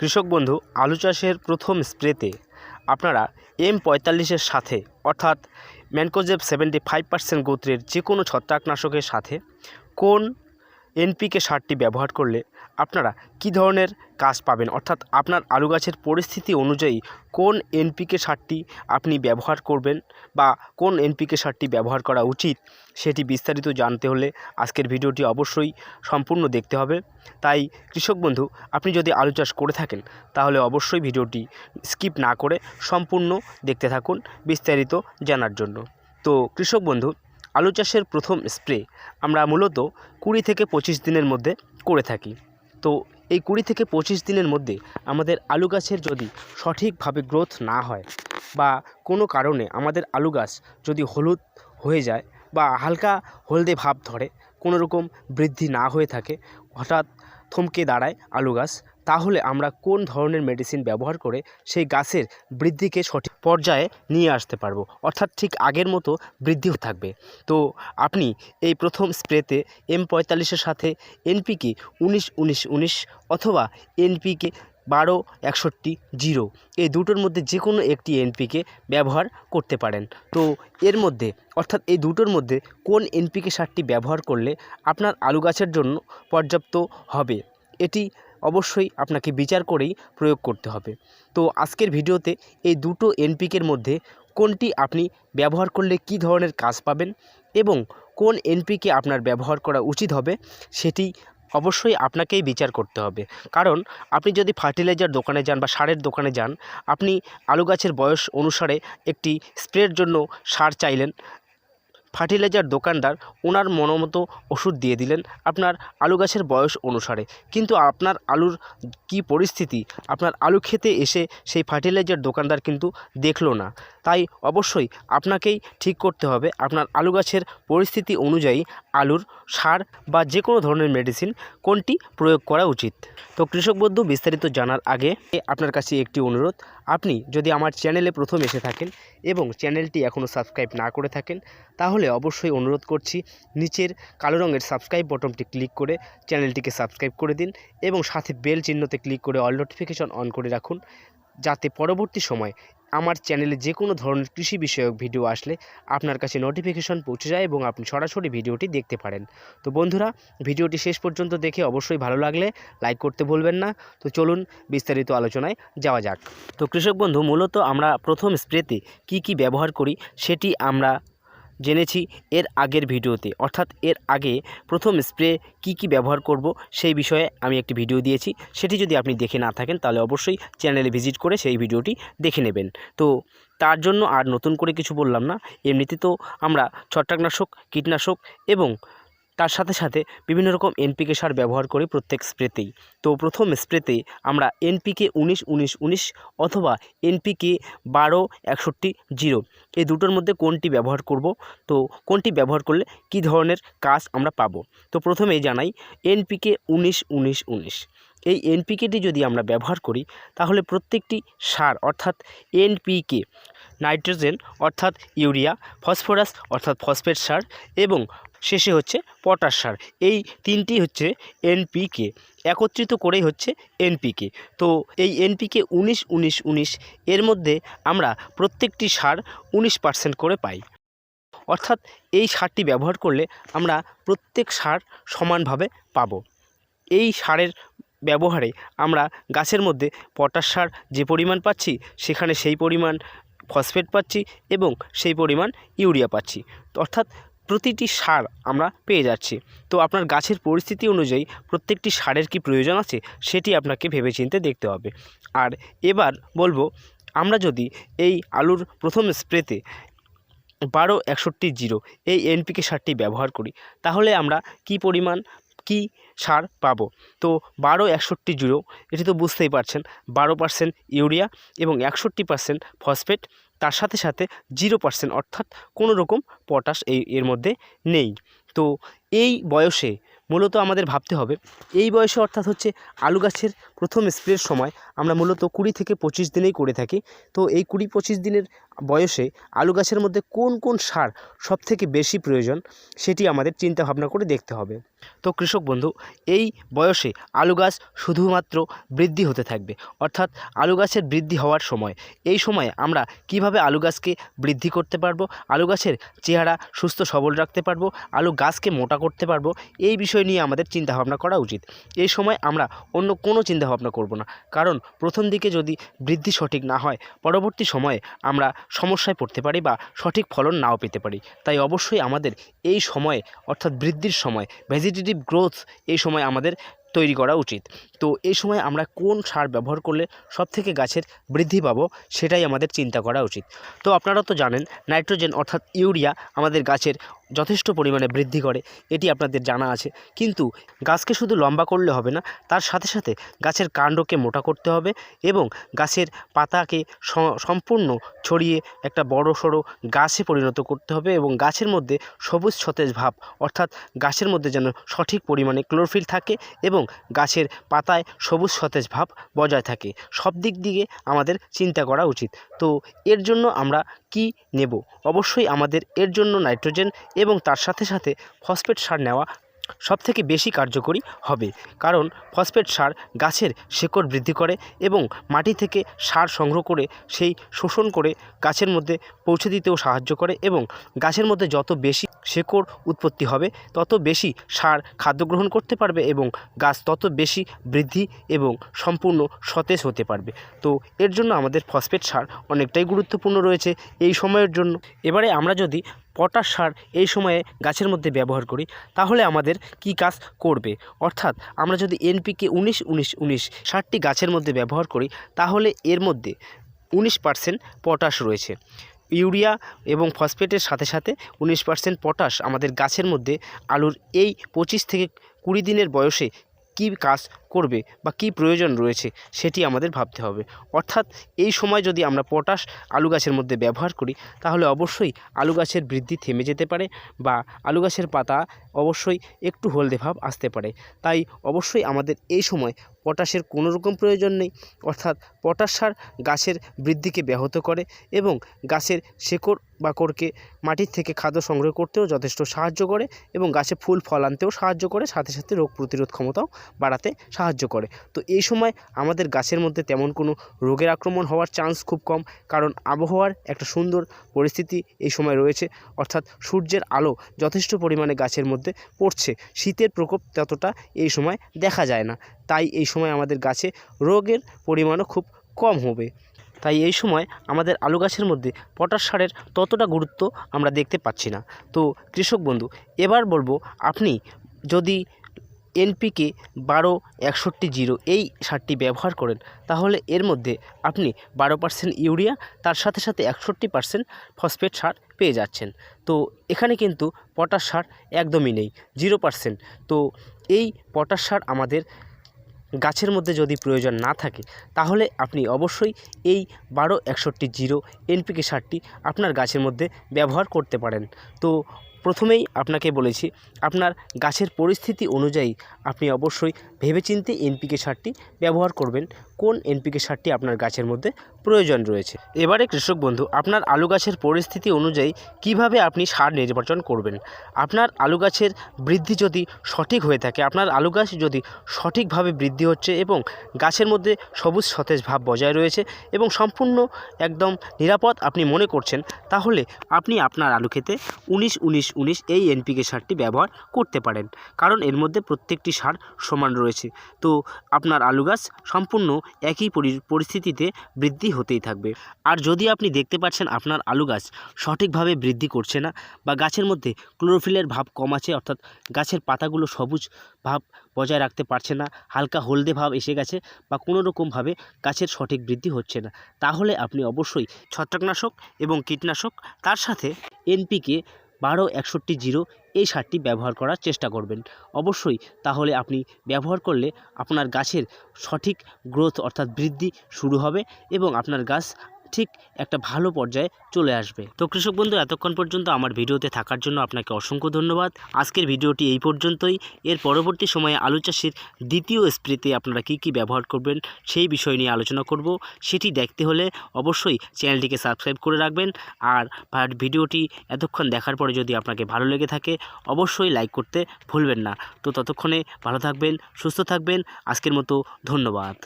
কৃষক বন্ধু, আলু চাষের প্রথম স্প্রেতে আপনারা এম পঁয়তাল্লিশের সাথে, অর্থাৎ ম্যানকোজেব সেভেন্টি ফাইভ পার্সেন্ট গোত্রের যে কোনো ছত্রাকনাশকের সাথে কোন এনপিকে সারটি ব্যবহার করলে আপনারা কী ধরনের কাজ পাবেন? অর্থাৎ আপনার আলু গাছের পরিস্থিতি অনুযায়ী কোন এনপিকে সারটি আপনি ব্যবহার করবেন বা কোন এনপিকে সারটি ব্যবহার করা উচিত সেটি বিস্তারিত জানতে হলে আজকের ভিডিওটি অবশ্যই সম্পূর্ণ দেখতে হবে। তাই কৃষক বন্ধু, আপনি যদি আলু চাষ করে থাকেন, তাহলে অবশ্যই ভিডিওটি স্কিপ না করে সম্পূর্ণ দেখতে থাকুন বিস্তারিত জানার জন্য। তো কৃষক বন্ধু, আলু চাষের প্রথম স্প্রে আমরা মূলত কুড়ি থেকে পঁচিশ দিনের মধ্যে করে থাকি। তো এই কুড়ি থেকে পঁচিশ দিনের মধ্যে আমাদের আলু গাছের যদি সঠিকভাবে গ্রোথ না হয় বা কোনো কারণে আমাদের আলু গাছ যদি হলুদ হয়ে যায় বা হালকা হলদে ভাব ধরে, কোনো রকম বৃদ্ধি না হয়ে থাকে, হঠাৎ থমকে দাঁড়ায় আলু গাছ। তাহলে আমরা কোন ধরনের মেডিসিন ব্যবহার করে সেই গাছের বৃদ্ধিকে সঠিক পর্যায়ে নিয়ে আসতে পারব? অর্থাৎ ঠিক আগের মতো বৃদ্ধিও থাকবে। তো আপনি এই প্রথম স্প্রেতে এম পঁয়তাল্লিশের সাথে এনপিকে উনিশ উনিশ উনিশ অথবা এনপিকে বারো, একষট্টি, জিরো। এই দুটোর মধ্যে যে কোনো একটি এনপিকে ব্যবহার করতে পারেন। তো এর মধ্যে, অর্থাৎ এই দুটোর মধ্যে কোন এনপিকে সারটি ব্যবহার করলে আপনার আলু গাছের জন্য পর্যাপ্ত হবে, এটি অবশ্যই আপনাকে বিচার করেই প্রয়োগ করতে হবে। তো আজকের ভিডিওতে এই দুটো এনপিকের মধ্যে কোনটি আপনি ব্যবহার করলে কী ধরনের কাজ পাবেন এবং কোন এনপিকে আপনার ব্যবহার করা উচিত হবে, সেটি অবশ্যই আপনাকেই বিচার করতে হবে। কারণ আপনি যদি ফার্টিলাইজার দোকানে যান বা সারের দোকানে যান, আপনি আলু গাছের বয়স অনুসারে একটি স্প্রের জন্য সার চাইলেন। ফার্টিলাইজার দোকানদার ওনার মনোমতো ওষুধ দিয়ে দিলেন আপনার আলু গাছের বয়স অনুসারে। কিন্তু আপনার আলুর কি পরিস্থিতি? আপনার আলু খেতে এসে সেই ফার্টিলাইজার দোকানদার কিন্তু দেখল না। তাই অবশ্যই আপনাকেই ঠিক করতে হবে। আপনার আলু গাছের পরিস্থিতি অনুযায়ী আলুর সার বা যে কোনো ধরনের মেডিসিন কোনটি প্রয়োগ করা উচিত। তো কৃষক বন্ধু, বিস্তারিত জানার আগে আপনার কাছে একটি অনুরোধ। আপনি যদি আমার চ্যানেলে প্রথম এসে থাকেন এবং চ্যানেলটি এখনও সাবস্ক্রাইব না করে থাকেন, তাহলে অবশ্যই অনুরোধ করছি নিচের কালো রঙের সাবস্ক্রাইব বটনটি ক্লিক করে চ্যানেলটিকে সাবস্ক্রাইব করে দিন এবং সাথে বেল চিহ্নতে ক্লিক করে অল নোটিফিকেশন অন করে রাখুন, যাতে পরবর্তী সময় আমার চ্যানেলে যে কোনো ধরনের কৃষি বিষয়ক ভিডিও আসলে আপনার কাছে নোটিফিকেশন পৌঁছে যায় এবং আপনি সরাসরি ভিডিওটি দেখতে পারেন। তো বন্ধুরা ভিডিওটি শেষ পর্যন্ত দেখে অবশ্যই ভালো লাগলে লাইক করতে ভুলবেন না। তো চলুন বিস্তারিত আলোচনায় যাওয়া যাক। তো কৃষক বন্ধু, মূলত আমরা প্রথম স্প্রেতে কি কি ব্যবহার করি সেটি আমরা জেনেছি এর আগের ভিডিওতে। অর্থাৎ এর আগে প্রথম স্প্রে কি কি ব্যবহার করব সেই বিষয়ে আমি একটি ভিডিও দিয়েছি। সেটি যদি আপনি দেখে না থাকেন, তাহলে অবশ্যই চ্যানেলে ভিজিট করে সেই ভিডিওটি দেখে নেবেন। তো তার জন্য আর নতুন করে কিছু বললাম না। এমনিতে তো আমরা ছত্রাকনাশক, কীটনাশক এবং তার সাথে সাথে বিভিন্ন রকম এনপিকে সার ব্যবহার করি প্রত্যেক স্প্রেতেই। তো প্রথম স্প্রেতে আমরা এনপিকে উনিশ উনিশ উনিশ অথবা এনপিকে বারো, একষট্টি, জিরো এই দুটোর মধ্যে কোনটি ব্যবহার করব? তো কোনটি ব্যবহার করলে কি ধরনের কাজ আমরা পাবো? তো প্রথমেই জানাই এনপিকে উনিশ উনিশ উনিশ। এই এনপিকেটি যদি আমরা ব্যবহার করি, তাহলে প্রত্যেকটি সার অর্থাৎ এনপিকে নাইট্রোজেন অর্থাৎ ইউরিয়া, ফসফরাস অর্থাৎ ফসফেট সার এবং শেষে হচ্ছে পটাশ সার। এই তিনটি হচ্ছে এনপিকে একত্রিত করেই হচ্ছে এনপিকে তো এই এনপিকে উনিশ উনিশ উনিশ, এর মধ্যে আমরা প্রত্যেকটি সার উনিশ পার্সেন্ট করে পাই। অর্থাৎ এই সারটি ব্যবহার করলে আমরা প্রত্যেক সার সমানভাবে পাব। এই সারের ব্যবহারে আমরা গাছের মধ্যে পটাশ সার যে পরিমাণ পাচ্ছি, সেখানে সেই পরিমাণ ফসফেট পাচ্ছি এবং সেই পরিমাণ ইউরিয়া পাচ্ছি। অর্থাৎ প্রতিটি সার আমরা পেয়ে যাচ্ছি। তো আপনার গাছের পরিস্থিতি অনুযায়ী প্রত্যেকটি সারের কি প্রয়োজন আছে সেটি আপনাকে ভেবেচিন্তে দেখতে হবে। আর এবার বলব, আমরা যদি এই আলুর প্রথম স্প্রেতে বারো একষট্টি জিরো এই এনপিকে সারটি ব্যবহার করি, তাহলে আমরা কি পরিমাণ কি সার পাবো? তো বারো একষট্টি জিরো, এটি তো বুঝতেই পারছেন, বারো পার্সেন্ট ইউরিয়া এবং একষট্টি পার্সেন্ট ফসফেট, তার সাথে সাথে জিরো পার্সেন্ট অর্থাৎ কোনো রকম পটাশ এই, এর মধ্যে নেই। তো এই বয়সে মূলত আমাদের ভাবতে হবে, এই বয়সে অর্থাৎ হচ্ছে আলু গাছের প্রথম স্প্রের সময় আমরা মূলত কুড়ি থেকে পঁচিশ দিনেই করে থাকি। তো এই কুড়ি পঁচিশ দিনের বয়সে আলু গাছের মধ্যে কোন কোন সার সবথেকে বেশি প্রয়োজন সেটি আমাদের চিন্তা ভাবনা করে দেখতে হবে। তো কৃষক বন্ধু, এই বয়সে আলু গাছ শুধুমাত্র বৃদ্ধি হতে থাকবে, অর্থাৎ আলু গাছের বৃদ্ধি হওয়ার সময়। এই সময়ে আমরা কীভাবে আলু গাছকে বৃদ্ধি করতে পারব, আলু গাছের চেহারা সুস্থ সবল রাখতে পারব, আলু গাছকে মোটা করতে পারব, এই বিষয় নিয়ে আমাদের চিন্তাভাবনা করা উচিত। এই সময় আমরা অন্য কোনো চিন্তাভাবনা করব না, কারণ প্রথম দিকে যদি বৃদ্ধি সঠিক না হয়, পরবর্তী সময়ে আমরা সমস্যায় পড়তে পারি বা সঠিক ফলন নাও পেতে পারি। তাই অবশ্যই আমাদের এই সময়ে, অর্থাৎ বৃদ্ধির সময় ভেজিটেটিভ গ্রোথ এই সময় আমাদের তৈরি করা উচিত। তো এই সময় আমরা কোন সার ব্যবহার করলে সবথেকে গাছের বৃদ্ধি পাবো সেটাই আমাদের চিন্তা করা উচিত। তো আপনারা তো জানেন, নাইট্রোজেন অর্থাৎ ইউরিয়া আমাদের গাছের যথেষ্ট পরিমাণে বৃদ্ধি করে, এটি আপনাদের জানা আছে। কিন্তু গাছকে শুধু লম্বা করলে হবে না, তার সাথে সাথে গাছের কাণ্ডকে মোটা করতে হবে এবং গাছের পাতাকে সম্পূর্ণ ছড়িয়ে একটা বড় সড়ো গাছে পরিণত করতে হবে এবং গাছের মধ্যে সবুজ সতেজ ভাব অর্থাৎ গাছের মধ্যে যেন সঠিক পরিমাণে ক্লোরোফিল থাকে এবং গাছের পাতায় সবুজ সতেজ ভাব বজায় থাকে। সব দিক দিয়ে আমাদের চিন্তা করা উচিত। তো এর জন্য আমরা কি নেব? অবশ্যই আমাদের এর জন্য নাইট্রোজেন এবং তার সাথে সাথে ফসফেট সার নেওয়া সবথেকে বেশি কার্যকরী হবে। কারণ ফসফেট সার গাছের শেকড় বৃদ্ধি করে এবং মাটি থেকে সার সংগ্রহ করে সেই শোষণ করে গাছের মধ্যে পৌঁছে দিতেও সাহায্য করে এবং গাছের মধ্যে যত বেশি শেকড় উৎপত্তি হবে, তত বেশি সার খাদ্য গ্রহণ করতে পারবে এবং গাছ তত বেশি বৃদ্ধি এবং সম্পূর্ণ সতেজ হতে পারবে। তো এর জন্য আমাদের ফসফেট সার অনেকটাই গুরুত্বপূর্ণ রয়েছে এই সময়ের জন্য। এবারে আমরা যদি পটাশ সার এই সময়ে গাছের মধ্যে ব্যবহার করি, তাহলে আমাদের কি কাজ করবে? অর্থাৎ আমরা যদি এনপিকে উনিশ উনিশ উনিশ সারটি গাছের মধ্যে ব্যবহার করি, তাহলে এর মধ্যে উনিশ পার্সেন্ট পটাশ রয়েছে। ইউরিয়া এবং ফসফেটের সাথে সাথে উনিশ পার্সেন্ট পটাশ আমাদের গাছের মধ্যে, আলুর এই পঁচিশ থেকে কুড়ি দিনের বয়সে কী কাজ করবে বা কী প্রয়োজন রয়েছে সেটি আমাদের ভাবতে হবে। অর্থাৎ এই সময় যদি আমরা পটাশ আলু গাছের মধ্যে ব্যবহার করি, তাহলে অবশ্যই আলু গাছের বৃদ্ধি থেমে যেতে পারে বা আলু গাছের পাতা অবশ্যই একটু হলদে ভাব আসতে পারে। তাই অবশ্যই আমাদের এই সময় পটাশের কোনো রকম প্রয়োজন নেই। অর্থাৎ পটাশ সার গাছের বৃদ্ধিকে ব্যাহত করে এবং গাছের শেকড় বাকড়কে মাটির থেকে খাদ্য সংগ্রহ করতেও যথেষ্ট সাহায্য করে এবং গাছে ফুল ফল আনতেও সাহায্য করে, সাথে সাথে রোগ প্রতিরোধ ক্ষমতাও বাড়াতে সাহায্য করে। তো এই সময় আমাদের গাছের মধ্যে তেমন কোনো রোগের আক্রমণ হওয়ার চান্স খুব কম, কারণ আবহাওয়ার একটা সুন্দর পরিস্থিতি এই সময় রয়েছে। অর্থাৎ সূর্যের আলো যথেষ্ট পরিমাণে গাছের মধ্যে পড়ছে। শীতের প্রকোপ ততটা এই সময় দেখা যায় না। তাই এই সময় আমাদের গাছে রোগের পরিমাণও খুব কম হবে। তাই এই সময় আমাদের আলু গাছের মধ্যে পটাশ সারের ততটা গুরুত্ব আমরা দেখতে পাচ্ছি না। তো কৃষক বন্ধু, এবার বলব আপনি যদি এনপিকে বারো একষট্টি জিরো এই সারটি ব্যবহার করেন, তাহলে এর মধ্যে আপনি বারো পার্সেন্ট ইউরিয়া, তার সাথে সাথে একষট্টি পার্সেন্ট ফসফেট সার পেয়ে যাচ্ছেন। তো এখানে কিন্তু পটাশ সার একদমই নেই, জিরো পার্সেন্ট। তো এই পটাশ সার আমাদের গাছের মধ্যে যদি প্রয়োজন না থাকে, তাহলে আপনি অবশ্যই এই বারো একষট্টি জিরো এনপিকে সারটি আপনার গাছের মধ্যে ব্যবহার করতে পারেন। তো প্রথমেই আপনাকে বলেছি, আপনার গাছের পরিস্থিতি অনুযায়ী আপনি অবশ্যই ভেবেচিন্তে এনপিকে সারটি ব্যবহার করবেন। কোন এনপিকে সারটি আপনার গাছের মধ্যে প্রয়োজন রয়েছে? এবারে কৃষক বন্ধু, আপনার আলু গাছের পরিস্থিতি অনুযায়ী কীভাবে আপনি সার নির্বাচন করবেন? আপনার আলু গাছের বৃদ্ধি যদি সঠিক হয়ে থাকে, আপনার আলু গাছ যদি সঠিকভাবে বৃদ্ধি হচ্ছে এবং গাছের মধ্যে সবুজ সতেজ ভাব বজায় রয়েছে এবং সম্পূর্ণ একদম নিরাপদ আপনি মনে করছেন, তাহলে আপনি আপনার আলু খেতে উনিশ উনিশ উনিশ এই এনপিকে সারটি ব্যবহার করতে পারেন, কারণ এর মধ্যে প্রত্যেকটি সার সমান রয়েছে। তো আপনার আলু গাছ সম্পূর্ণ একই পরিস্থিতিতে বৃদ্ধি হতেই থাকবে। আর যদি আপনি দেখতে পাচ্ছেন আপনার আলু গাছ সঠিকভাবে বৃদ্ধি করছে না বা গাছের মধ্যে ক্লোরোফিলের ভাব কম আছে, অর্থাৎ গাছের পাতাগুলো সবুজ ভাব বজায় রাখতে পারছে না, হালকা হলদে ভাব এসে গেছে বা কোনো রকমভাবে গাছের সঠিক বৃদ্ধি হচ্ছে না, তাহলে আপনি অবশ্যই ছত্রাকনাশক এবং কীটনাশক, তার সাথে এনপিকে বারো একষট্টি জিরো এই সারটি ব্যবহার করার চেষ্টা করবেন। অবশ্যই তাহলে আপনি ব্যবহার করলে আপনার গাছের সঠিক গ্রোথ অর্থাৎ বৃদ্ধি শুরু হবে এবং আপনার গাছ ঠিক একটা ভালো পর্যায়ে চলে আসবে। তো কৃষক বন্ধু, এতক্ষণ পর্যন্ত আমার ভিডিওতে থাকার জন্য আপনাকে অসংখ্য ধন্যবাদ। আজকের ভিডিওটি এই পর্যন্তই। এর পরবর্তী সময়ে আলু চাষের দ্বিতীয় স্প্রেতে আপনারা কি কি ব্যবহার করবেন সেই বিষয় নিয়ে আলোচনা করব। সেটি দেখতে হলে অবশ্যই চ্যানেলটিকে সাবস্ক্রাইব করে রাখবেন। আর ভিডিওটি এতক্ষণ দেখার পরে যদি আপনাকে ভালো লেগে থাকে, অবশ্যই লাইক করতে ভুলবেন না। তো ততক্ষণে ভালো থাকবেন, সুস্থ থাকবেন। আজকের মতো ধন্যবাদ।